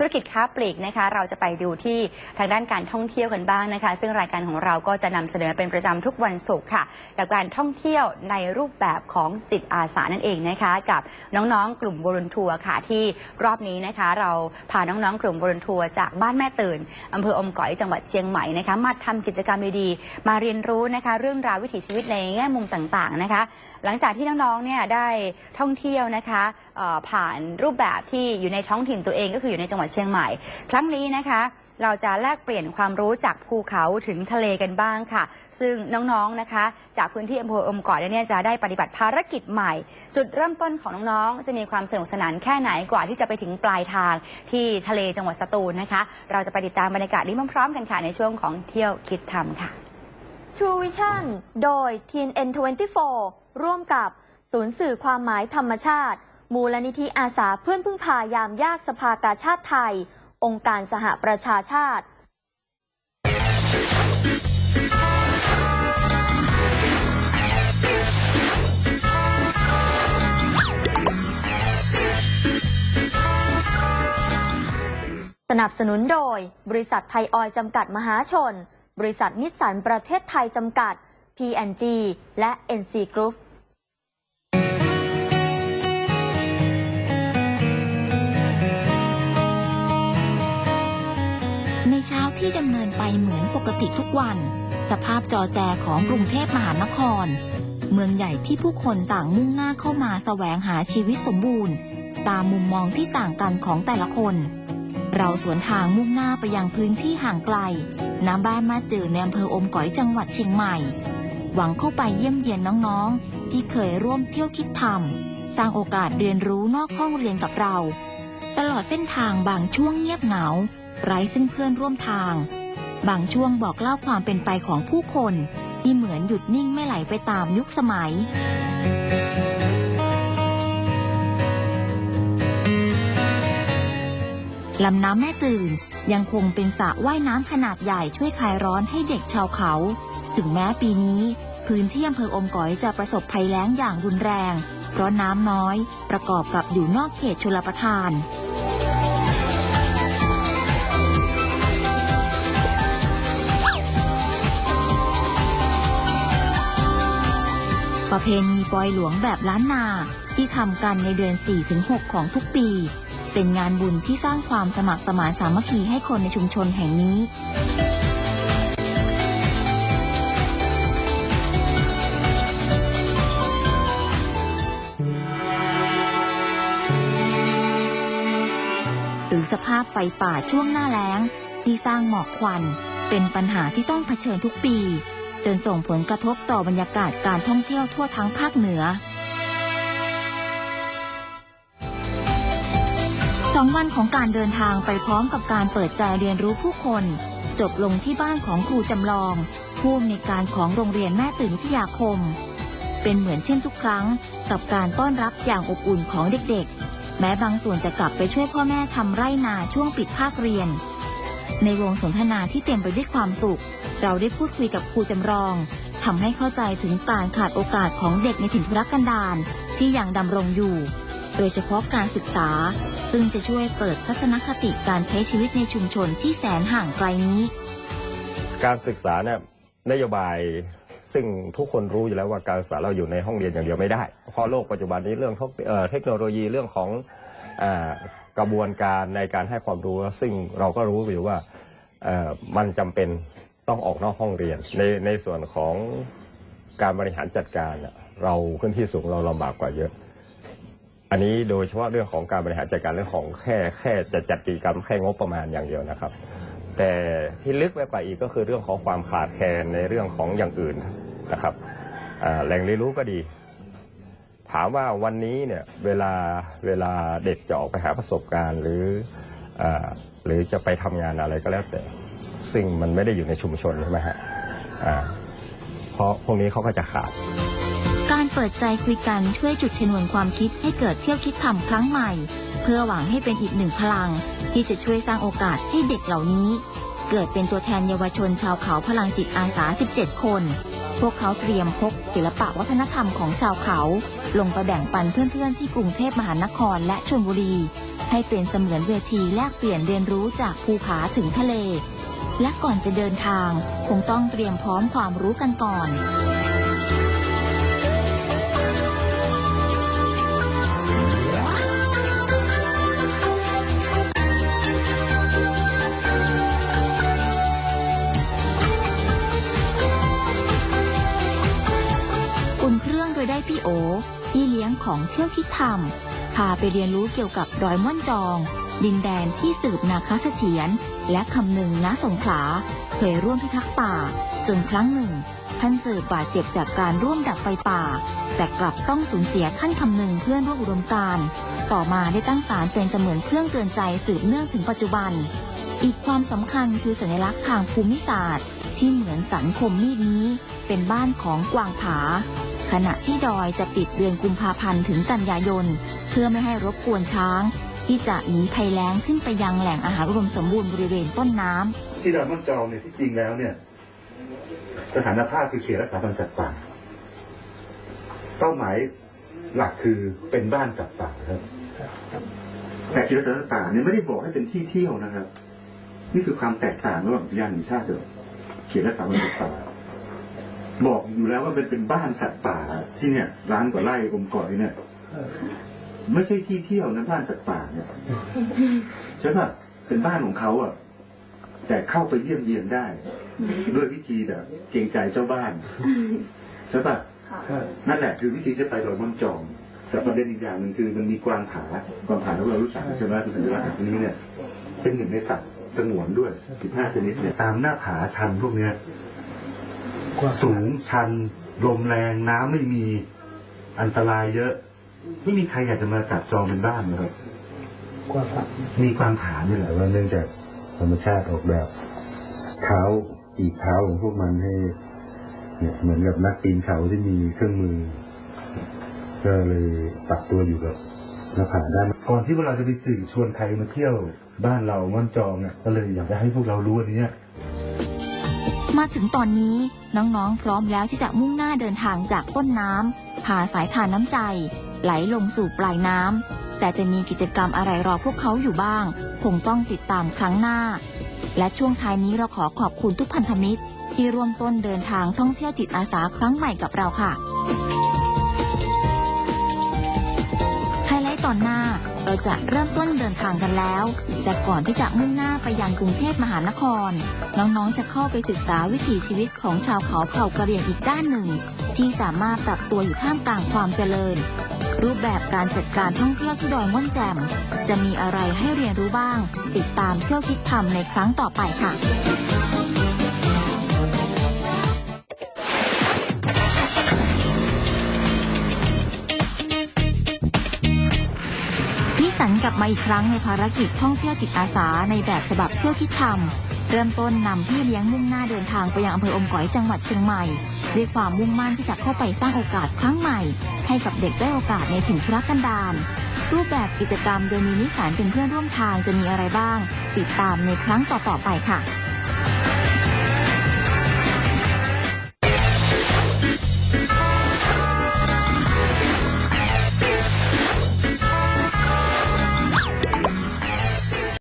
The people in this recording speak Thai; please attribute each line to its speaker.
Speaker 1: ธุรกิจค้าปลีกนะคะ เราจะไปดูที่ทางด้านการท่องเที่ยวกันบ้างนะคะ ซึ่งรายการของเราก็จะนำเสนอเป็นประจำทุกวันศุกร์ค่ะ กับการท่องเที่ยวในรูปแบบของจิตอาสานั่นเองนะคะ กับน้องๆ กลุ่มบรุนทัวร์ค่ะที่รอบนี้นะคะ เราพาน้องๆ กลุ่มบรุนทัวร์จากบ้านแม่ตื่นอำเภออมก๋อยจังหวัดเชียงใหม่นะคะ มาทำกิจกรรมดีๆมาเรียนรู้นะคะ เรื่องราววิถีชีวิตในแง่มุมต่างๆนะคะ หลังจากที่น้องๆเนี่ยได้ท่องเที่ยวนะคะ ผ่านรูปแบบที่อยู่ในท้องถิ่นตัวเองก็คืออยู่ในจังหวัดเชียงใหม่ ครั้งนี้นะคะ เราจะแลกเปลี่ยนความรู้จากภูเขาถึงทะเลกันบ้างค่ะ ซึ่งน้องๆนะคะ จากพื้นที่อำเภออมก่อยเนี่ยจะได้ปฏิบัติภารกิจใหม่ จุดเริ่มต้นของน้องๆจะมีความสนุกสนานแค่ไหนกว่าที่จะไปถึงปลายทางที่ทะเลจังหวัดสตูลนะคะ เราจะไปติดตามบรรยากาศนี้พร้อมๆกันค่ะในช่วงของเที่ยวคิดทำค่ะ
Speaker 2: True Vision โดย TNN24 ร่วมกับศูนย์สื่อความหมายธรรมชาติ มูลนิธิอาสาเพื่อนพึ่งพายามยากสภากาชาติไทย องค์การสหประชาชาติสนับสนุนโดย บริษัทไทยออยจำกัดมหาชน บริษัทนิสสันประเทศไทยจำกัด P&G และ NC Group
Speaker 3: เช้าที่ดำเนินไปเหมือนปกติทุกวัน สภาพจอแจของกรุงเทพมหานคร เมืองใหญ่ที่ผู้คนต่างมุ่งหน้าเข้ามาแสวงหาชีวิตสมบูรณ์ ตามมุมมองที่ต่างกันของแต่ละคน เราสวนทางมุ่งหน้าไปยังพื้นที่ห่างไกลน้ำบ้านมาตื่นในอำเภออมก๋อยจังหวัดเชียงใหม่ หวังเข้าไปเยี่ยมเยียนน้องๆ ที่เคยร่วมเที่ยวคิดทำสร้างโอกาสเรียนรู้นอกห้องเรียนกับเรา ตลอดเส้นทางบางช่วงเงียบเหงา ไร้ซึ่งเพื่อนร่วมทาง บางช่วงบอกเล่าความเป็นไปของผู้คนที่เหมือนหยุดนิ่งไม่ไหลไปตามยุคสมัย ลำน้ำแม่ตื่นยังคงเป็นสระว่ายน้ำขนาดใหญ่ช่วยคลายร้อนให้เด็กชาวเขา ถึงแม้ปีนี้ พื้นที่อำเภออมก๋อยจะประสบภัยแล้งอย่างรุนแรง เพราะน้ำน้อยประกอบกับอยู่นอกเขตชลประทาน ประเพณีปอยหลวงแบบล้านนาที่ทำกันในเดือน 4-6 ของทุกปี เป็นงานบุญที่สร้างความสมัครสมานสามัคคีให้คนในชุมชนแห่งนี้หรือสภาพไฟป่าช่วงหน้าแล้ง ที่สร้างหมอกควัน เป็นปัญหาที่ต้องเผชิญทุกปี จนส่งผลกระทบต่อบรรยากาศการท่องเที่ยวทั่วทั้งภาคเหนือสองวันของการเดินทางไปพร้อมกับการเปิดใจเรียนรู้ผู้คน จบลงที่บ้านของครูจำลอง ผู้อำนวยการของโรงเรียนแม่ตื่นวิทยาคม เป็นเหมือนเช่นทุกครั้ง กับการต้อนรับอย่างอบอุ่นของเด็กๆ แม้บางส่วนจะกลับไปช่วยพ่อแม่ทำไร่นาช่วงปิดภาคเรียน ในวงสนทนาที่เต็มไปด้วยความสุข เราได้พูดคุยกับครูจำลองทำให้เข้าใจถึงการขาดโอกาสของเด็กในถิ่นทุรกันดารที่ยังดำรงอยู่ โดยเฉพาะการศึกษา ซึ่งจะช่วยเปิดทัศนคติการใช้ชีวิตในชุมชนที่แสนห่างไกลนี้
Speaker 4: การศึกษาเนี่ยนโยบายซึ่งทุกคนรู้อยู่แล้วว่าการศึกษาเราอยู่ในห้องเรียนอย่างเดียวไม่ได้ เพราะโลกปัจจุบันนี้เรื่องเอ่อเทคโนโลยีเรื่องของ กระบวนการในการให้ความรู้ ซึ่งเราก็รู้อยู่ว่ามันจำเป็นต้องออกนอกห้องเรียน ในในส่วนของการบริหารจัดการเราขึ้นที่สูงเราลำบากกว่าเยอะ อันนี้โดยเฉพาะเรื่องของการบริหารจัดการเรื่องของแค่แค่จะจัดกิจกรรมแค่งบประมาณอย่างเดียวนะครับ แต่ที่ลึกไปกว่าอีกก็คือเรื่องของความขาดแคลนในเรื่องของอย่างอื่นนะครับแหล่งเรียนรู้ก็ดีามว่าวันนี้เนี่ยเวลาเวลาเด็กจะออกไปหาประสบการณ์หรืออาหรือจะไปทำงานอะไรก็แล้วแต่ ซึ่งมันไม่ได้อยู่ในชุมชนใช่ไหมฮะอ่าเพราะพวกนี้เขาก็จะขาด
Speaker 3: การเปิดใจคุยกันช่วยจุดชนวนความคิดให้เกิดเที่ยวคิดทำครั้งใหม่ เพื่อหวังให้เป็นอีกหนึ่งพลัง ที่จะช่วยสร้างโอกาสให้เด็กเหล่านี้ เกิดเป็นตัวแทนเยาวชนชาวเขาพลังจิตอาสา 17 คน พวกเขาเตรียมพกศิลปะวัฒนธรรมของชาวเขา ลงไปแบ่งปันเพื่อนๆ ที่กรุงเทพมหานครและชลบุรี ให้เป็นเสมือนเวทีแลกเปลี่ยนเรียนรู้จากภูผาถึงทะเล และก่อนจะเดินทาง คงต้องเตรียมพร้อมความรู้กันก่อนอุ่น ยงของเที่ยวทิศธรรม พาไปเรียนรู้เกี่ยวกับดอยม่อนจอง ดินแดนที่สืบนาคเสถียรและคำหนึ่งณสงขลาเคยร่วมพิทักษ์ป่า จนครั้งหนึ่ง ท่านสืบบาดเจ็บจากการร่วมดับไฟป่า แต่กลับต้องสูญเสียท่านคำหนึ่งเพื่อนร่วมอุดมการต่อมาได้ตั้งศาลเป็นเสมือนเครื่องเตือนใจสืบเนื่องถึงปัจจุบัน อีกความสำคัญคือสัญลักษณ์ทางภูมิศาสตร์ ที่เหมือนสันคมมีดนี้ เป็นบ้านของกวางผา ขณะที่ดอยจะปิดเดือนกุมภาพันธ์ถึงกันยายน เพื่อไม่ให้รบกวนช้าง ที่จะหนีภัยแล้งขึ้นไปยังแหล่งอาหารอุดมสมบูรณ์บริเวณต้นน้ำ
Speaker 5: ที่ดอยม่อนจองเนี่ยที่จริงแล้วเนี่ย สถานภาพคือเขตรักษาพันธุ์สัตว์ป่าเป้าหมายหลักคือเป็นบ้านสัตว์ป่าครับ แต่เขตรักษาพันธุ์สัตว์ป่าเนี่ยไม่ได้บอกให้เป็นที่เที่ยวนะครับ นี่คือความแตกต่างระหว่างอุทยานแห่งชาติกับเขตรักษาพันธุ์สัตว์ป่า บอกอยู่แล้วว่าเป็นเป็นบ้านสัตว์ป่าที่เนี่ยร้านกว่าไร่กลมก่อยเนี่ยไม่ใช่ที่เที่ยวนะบ้านสัตว์ป่าเนี่ยใช่ปะเป็นบ้านของเขาอะ แต่เข้าไปเยี่ยมเยียนได้ ด้วยวิธีแบบเกรงใจเจ้าบ้านใช่ปะนั่นแหละคือวิธีจะไปดอยม่อนจองแต่ประเด็นอีกอย่างหนึ่งคือมันมีกวางผากวางผาที่เรารู้จักใช่ไหมคือสัญลักษณ์แบบนี้เนี่ย เป็นหนึ่งในสัตว์สงวนด้วย15ชนิดเนี่ยตามหน้าผาชันพวกเนี้ย สูงชัน ลมแรงน้ำไม่มีอันตรายเยอะ ไม่มีใครอยากจะมาจับจองเป็นบ้านนะครับ มีความผาเนี่ยแหละว่าเนื่องจากธรรมชาติออกแบบเท้าอีกเท้าของพวกมันให้เนี่ยเหมือนกับนักปีนเขาที่มีเครื่องมือ ก็เลยปรับตัวอยู่กับหน้าผาได้ก่อนที่พวกเราจะไปสื่อชวนใครมาเที่ยวบ้านเราม่อนจองเนี่ยก็เลยอยากจะให้พวกเรารู้อันเนี้ย
Speaker 3: มาถึงตอนนี้น้องๆ พร้อมแล้วที่จะมุ่งหน้าเดินทางจากต้นน้ำผ่าสายทานน้ำใจ ไหลลงสู่ปลายน้ำแต่จะมีกิจกรรมอะไรรอพวกเขาอยู่บ้าง คงต้องติดตามครั้งหน้า และช่วงท้ายนี้เราขอขอบคุณทุกพันธมิตร ที่ร่วมต้นเดินทางท่องเที่ยวจิตอาสาครั้งใหม่กับเราค่ะ จะเริ่มต้นเดินทางกันแล้ว แต่ก่อนที่จะมุ่งหน้าไปยังกรุงเทพมหานคร น้องๆจะเข้าไปศึกษาวิถีชีวิตของชาวเขาเผ่ากะเหรี่ยงอีกด้านหนึ่ง ที่สามารถปรับตัวอยู่ท่ามกลางความเจริญ รูปแบบการจัดการท่องเที่ยวที่ดอยม่อนแจ่มจะมีอะไรให้เรียนรู้บ้าง ติดตามเที่ยวคิดทำในครั้งต่อไปค่ะ สันกลับมาอีกครั้งในภารกิจท่องเที่ยวจิตอาสาในแบบฉบับเที่ยวคิดทำเริ่มต้นนำพี่เลี้ยงมุ่งหน้าเดินทางไปยังอำเภออมก๋อยจังหวัดเชียงใหม่ด้วยความมุ่งมั่นที่จะเข้าไปสร้างโอกาสครั้งใหม่ ให้กับเด็กได้โอกาสในถิ่นทุรกันดารรูปแบบกิจกรรมโดยมีนิสันเป็นเพื่อนร่วมทางจะมีอะไรบ้าง ติดตามในครั้งต่อๆไปค่ะ